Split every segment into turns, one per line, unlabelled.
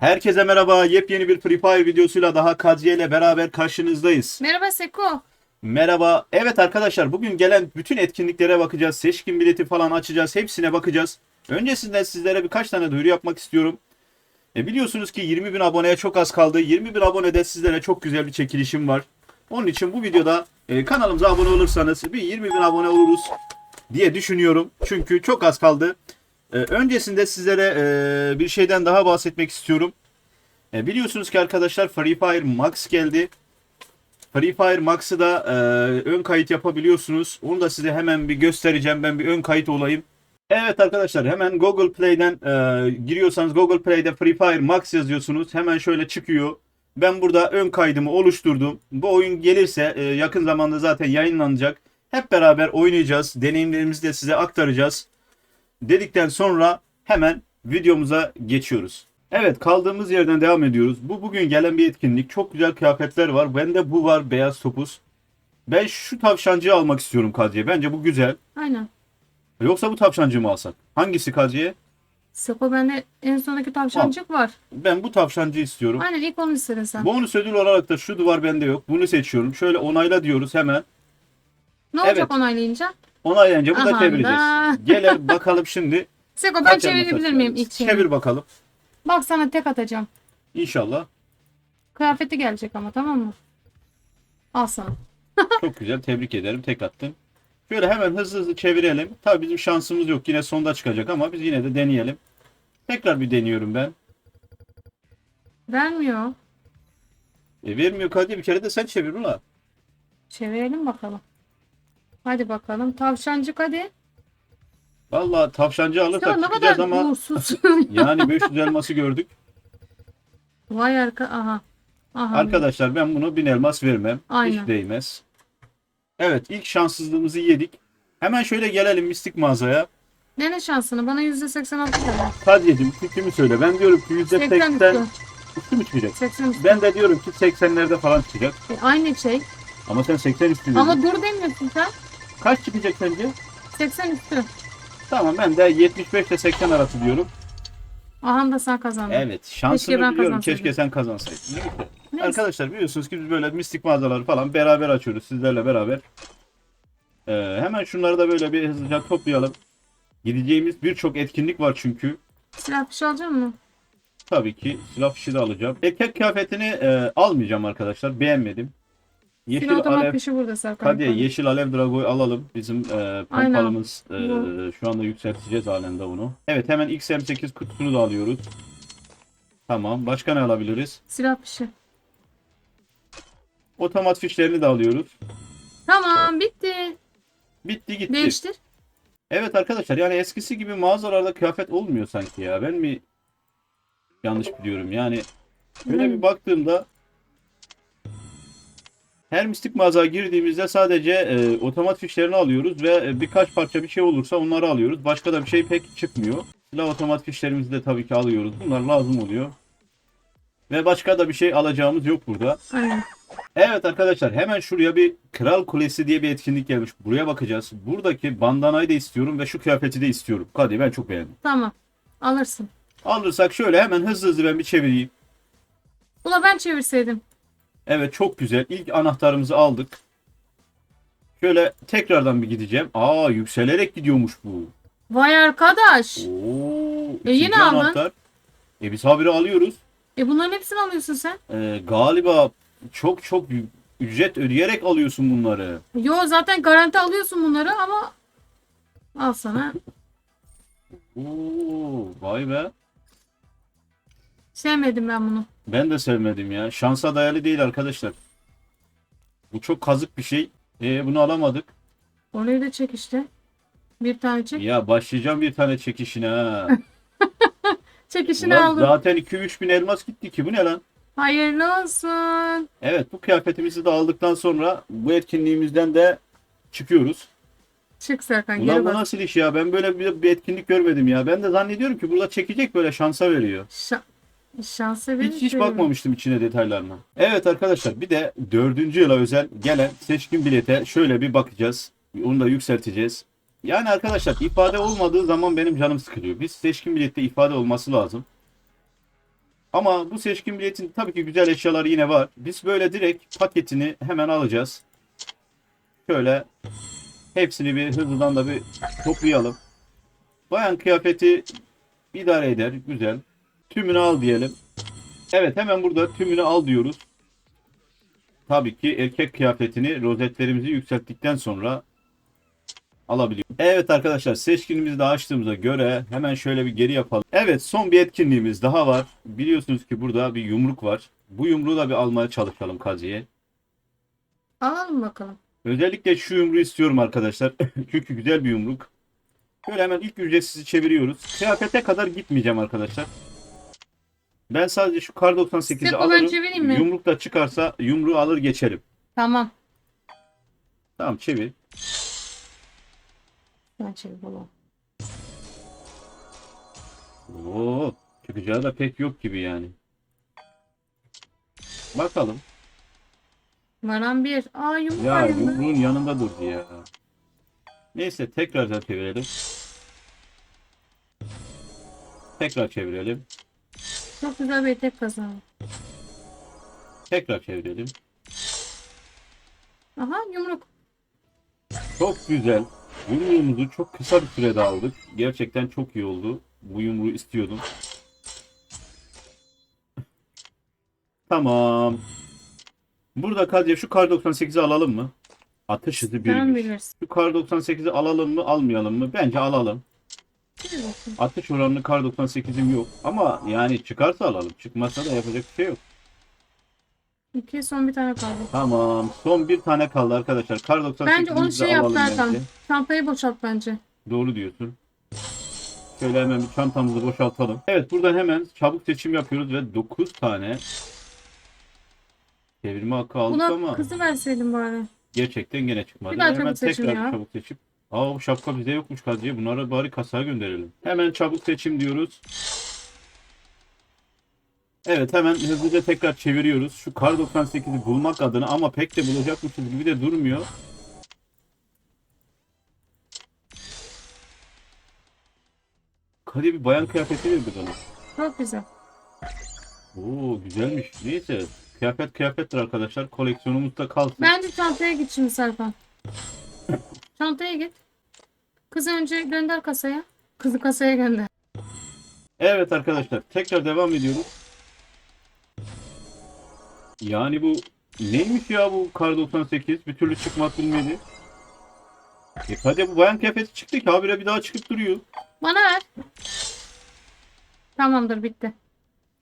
Herkese merhaba. Yepyeni bir Free Fire videosuyla daha Kadriye ile beraber karşınızdayız.
Merhaba Seko.
Merhaba. Evet arkadaşlar bugün gelen bütün etkinliklere bakacağız. Seçkin bileti falan açacağız. Hepsine bakacağız. Öncesinde sizlere birkaç tane duyuru yapmak istiyorum. E biliyorsunuz ki 20 bin aboneye çok az kaldı. 20 bin abonede sizlere çok güzel bir çekilişim var. Onun için bu videoda e, kanalımıza abone olursanız bir 20 bin abone oluruz diye düşünüyorum. Çünkü çok az kaldı. E, öncesinde sizlere e, bir şeyden daha bahsetmek istiyorum. E, biliyorsunuz ki arkadaşlar Free Fire Max geldi. Free Fire Max'ı da e, ön kayıt yapabiliyorsunuz. Onu da size hemen bir göstereceğim. Ben bir ön kayıt olayım. Evet arkadaşlar hemen Google Play'den e, giriyorsanız Google Play'de Free Fire Max yazıyorsunuz. Hemen şöyle çıkıyor. Ben burada ön kaydımı oluşturdum. Bu oyun gelirse e, yakın zamanda zaten yayınlanacak. Hep beraber oynayacağız. Deneyimlerimizi de size aktaracağız. Dedikten sonra hemen videomuza geçiyoruz. Evet kaldığımız yerden devam ediyoruz. Bu bugün gelen bir etkinlik. Çok güzel kıyafetler var. Bende bu var beyaz topuz. Ben şu tavşancıyı almak istiyorum Kadriye. Bence bu güzel.
Aynen.
Yoksa bu tavşancıyı mı alsak? Hangisi Kadriye?
Seko bende en sondaki tavşancık var.
Ben bu tavşancıyı istiyorum.
Aynen ilk onu istedin sen.
Bonus ödül olarak da şu duvar bende yok. Bunu seçiyorum. Şöyle onayla diyoruz hemen.
ne olacak
evet.
onaylayınca?
Onaylayınca bu da
Aha
çevireceğiz.
da.
Gelelim bakalım şimdi.
Seko ben
kaç elmas
çevirebilir miyim ilk şeyi?
Çevir bakalım.
Bak sana tek atacağım.
İnşallah.
Kıyafeti gelecek ama tamam mı? Al sana.
Çok güzel. Tebrik ederim. Tek attın. Şöyle hemen hızlı hızlı çevirelim. Tabii bizim şansımız yok. Yine sonda çıkacak ama biz yine de deneyelim. Tekrar bir deniyorum ben.
Vermiyor.
E, vermiyor Kadir. Bir kere de sen çevir ulan.
Çevirelim bakalım. Hadi bakalım. Tavşancık hadi.
Vallahi tavşancı alırsak
Ya ne
çıkacağız
kadar
ama
uğursuzsun.
yani 500 elması gördük.
Vay arka. Aha. Aha.
Arkadaşlar ben bunu bin elmas vermem.
Aynen.
Hiç değmez. Evet ilk şanssızlığımızı yedik. Hemen şöyle gelelim mistik mağazaya.
Dene şansını. Bana %86 kadar.
Kadriye'cim fikrimi söyle. Ben diyorum ki
%80
%80
üstü.
üstü mü çıkacak?
80 üstü.
Ben de diyorum ki 80'lerde falan çıkacak.
E, aynı şey.
Ama sen 80 üstü dedin.
Ama dur demiyorsun sen.
Kaç çıkacak sence?
80 üstü.
Tamam ben de 75 ile 80 arası diyorum.
Aha da sen kazandın.
Evet şansını
Keşke ben
biliyorum.
kazansaydım.
Keşke sen kazansaydın. Neyse.
Neyse.
Arkadaşlar biliyorsunuz ki biz böyle mistik mağazaları falan beraber açıyoruz sizlerle beraber. Ee, hemen şunları da böyle bir hızlıca toplayalım. Gideceğimiz birçok etkinlik var çünkü.
Silah bir şey alacak mısın?
Tabii ki silah fişi de alacağım. Erkek kıyafetini e, almayacağım arkadaşlar. Beğenmedim. Yeşil
otomat
alev,
fişi burada Serkan.
Hadi yeşil alev dragoyu alalım. Bizim e, pompalımız e,
Bu.
şu anda yükselteceğiz halen de bunu. Evet hemen XM8 kutusunu da alıyoruz. Tamam. Başka ne alabiliriz?
Silah fişi.
Otomat fişlerini de alıyoruz.
Tamam bitti.
Bitti gitti.
Değiştir.
Evet arkadaşlar yani eskisi gibi mağazalarda kıyafet olmuyor sanki ya. Ben mi yanlış biliyorum yani. Şöyle
Hmm.
bir baktığımda her mistik mağazaya girdiğimizde sadece e, otomat fişlerini alıyoruz ve e, birkaç parça bir şey olursa onları alıyoruz. Başka da bir şey pek çıkmıyor. Silah otomat fişlerimizi de tabii ki alıyoruz. Bunlar lazım oluyor. Ve başka da bir şey alacağımız yok burada.
Aynen.
Evet arkadaşlar hemen şuraya bir Kral Kulesi diye bir etkinlik gelmiş. Buraya bakacağız. Buradaki bandanayı da istiyorum ve şu kıyafeti de istiyorum. Hadi ben çok beğendim.
Tamam. Alırsın.
Alırsak şöyle hemen hızlı hızlı ben bir çevireyim.
Ula ben çevirseydim.
Evet çok güzel. İlk anahtarımızı aldık. Şöyle tekrardan bir gideceğim. Aa yükselerek gidiyormuş bu.
Vay arkadaş.
Oo,
E, yine aldın.
anahtar. E biz habire alıyoruz.
E bunların hepsini alıyorsun sen.
E, galiba çok çok ücret ödeyerek alıyorsun bunları.
Yo zaten garanti alıyorsun bunları ama al sana.
Oo, vay be.
Sevmedim ben bunu.
Ben de sevmedim ya. Şansa dayalı değil arkadaşlar. Bu çok kazık bir şey. E bunu alamadık.
Orayı da çek işte. Bir tane çek.
Ya başlayacağım bir tane çekişine ha.
Çekişini
Ulan
aldım.
zaten 2-3 bin elmas gitti ki bu ne lan?
Hayırlı olsun.
Evet bu kıyafetimizi de aldıktan sonra bu etkinliğimizden de çıkıyoruz.
Çık Serkan
Ulan
geri
bu
bak.
nasıl iş ya? Ben böyle bir, bir etkinlik görmedim ya. Ben de zannediyorum ki burada çekecek böyle şansa veriyor.
Şa verir.
Hiç hiç bakmamıştım içine detaylarına. Evet arkadaşlar bir de dördüncü yıla özel gelen seçkin bilete şöyle bir bakacağız. Onu da yükselteceğiz. Yani arkadaşlar ifade olmadığı zaman benim canım sıkılıyor. Biz seçkin bilette ifade olması lazım. Ama bu seçkin biletin tabii ki güzel eşyaları yine var. Biz böyle direkt paketini hemen alacağız. Şöyle hepsini bir hızlıdan da bir toplayalım. Bayan kıyafeti idare eder. Güzel. Tümünü al diyelim. Evet hemen burada tümünü al diyoruz. Tabii ki erkek kıyafetini rozetlerimizi yükselttikten sonra alabiliyor. Evet arkadaşlar seçkinimizi de açtığımıza göre hemen şöyle bir geri yapalım. Evet son bir etkinliğimiz daha var. Biliyorsunuz ki burada bir yumruk var. Bu yumruğu da bir almaya çalışalım Kazi'ye.
Alalım bakalım.
Özellikle şu yumruğu istiyorum arkadaşlar. Çünkü güzel bir yumruk. Böyle hemen ilk ücretsiz çeviriyoruz. Kıyafete kadar gitmeyeceğim arkadaşlar. Ben sadece şu kar 98'i
Size
alırım.
çevireyim mi?
Yumruk da çıkarsa yumruğu alır geçerim.
Tamam.
Tamam çevir.
Ben çevir oğlum.
Oo, çıkacağı da pek yok gibi yani. Bakalım.
Varan bir. Aa yumruk
Ya
var yanında.
yumruğun yanında durdu ya. Neyse tekrar da çevirelim. Tekrar çevirelim.
Çok güzel bir etek kazandı.
Tekrar çevirelim.
Aha yumruk.
Çok güzel. Yumruğumuzu çok kısa bir sürede aldık. Gerçekten çok iyi oldu. Bu yumruğu istiyordum. Tamam. Burada Kadriye şu kar 98'i alalım mı? Atış hızı
Sen
birmiş.
bilirsin.
Şu kar 98'i alalım mı almayalım mı? Bence alalım.
Çevir bakayım.
Atış oranlı kar 98'im yok. Ama yani çıkarsa alalım. Çıkmazsa da yapacak bir şey yok.
İki son bir tane kaldı.
Tamam. Son bir tane kaldı arkadaşlar. Kar 98'imizi
Bence onu şey yap
alalım bence.
Çantayı boşalt bence.
Doğru diyorsun. Şöyle hemen bir çantamızı boşaltalım. Evet buradan hemen çabuk seçim yapıyoruz ve 9 tane çevirme hakkı aldık
Buna
ama
kızı verseydin bari.
gerçekten gene çıkmadı.
Bir daha
hemen
çabuk seçim
tekrar
ya.
çabuk seçip Aa bu şapka bize yokmuş Kadriye. Bunları bari kasaya gönderelim. Hemen çabuk seçim diyoruz. Evet hemen hızlıca tekrar çeviriyoruz. Şu kar 98'i bulmak adına ama pek de bulacakmışız gibi de durmuyor. Kadir bir bayan kıyafeti verdi bana.
Çok güzel.
Oo güzelmiş. Neyse. Kıyafet kıyafettir arkadaşlar. Koleksiyonumuzda kalsın.
Bence çantaya git şimdi Serkan. Çantaya git. Kızı önce gönder kasaya. Kızı kasaya gönder.
Evet arkadaşlar tekrar devam ediyoruz. Yani bu neymiş ya bu kar 98 bir türlü çıkmak bilmedi. E hadi bu bayan kıyafeti çıktı ki habire bir daha çıkıp duruyor.
Bana ver. Tamamdır bitti.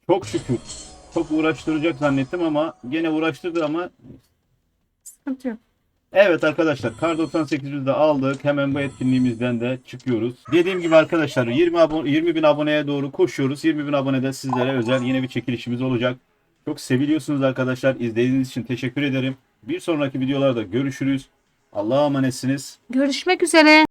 Çok şükür. Çok uğraştıracak zannettim ama gene uğraştırdı ama
Sıkıntı yok.
Evet arkadaşlar kar 98'imizi de aldık. Hemen bu etkinliğimizden de çıkıyoruz. Dediğim gibi arkadaşlar 20, abone, 20 bin aboneye doğru koşuyoruz. 20 bin abonede sizlere özel yine bir çekilişimiz olacak. Çok seviliyorsunuz arkadaşlar. İzlediğiniz için teşekkür ederim. Bir sonraki videolarda görüşürüz. Allah'a emanetsiniz.
Görüşmek üzere.